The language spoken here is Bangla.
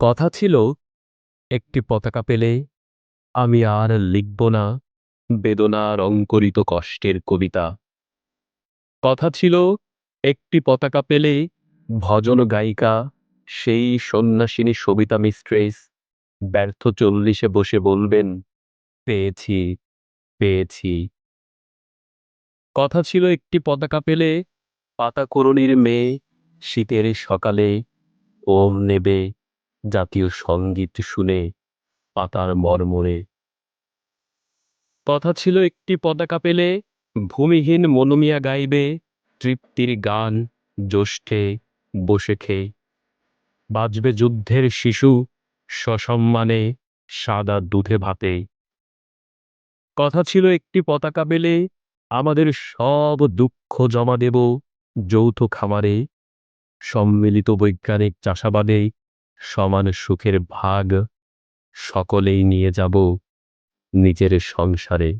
কথা ছিল, একটি পতাকা পেলে আমি আর লিখব না বেদনার অঙ্কুরিত কষ্টের কবিতা। কথা ছিল, একটি পতাকা পেলে ভজন গায়িকা, সেই সন্ন্যাসিনী সবিতা মিস্ট্রেস ব্যর্থ চল্লিশে বসে বলবেন, পেয়েছি পেয়েছি। কথা ছিল, একটি পতাকা পেলে পাতা করণীর মেয়ে শীতের সকালে ওম নেবে। জাতীয় সংগীত শুনে পাতার মর্মরে কথা ছিল একটি পতাকা পেলে ভূমিহীন মনোমিয়া গাইবে, তৃপ্তির গান জ্যৈষ্ঠে বসে খেয়ে বাজবে যুদ্ধের শিশু সসম্মানে সাদা দুধে ভাতে। কথা ছিল একটি পতাকা পেলে আমাদের সব দুঃখ জমা দেব যৌথ খামারে। সম্মিলিত বৈজ্ঞানিক চাষাবাদে সমান সুখের ভাগ সকলেই নিয়ে যাব নিজের সংসারে।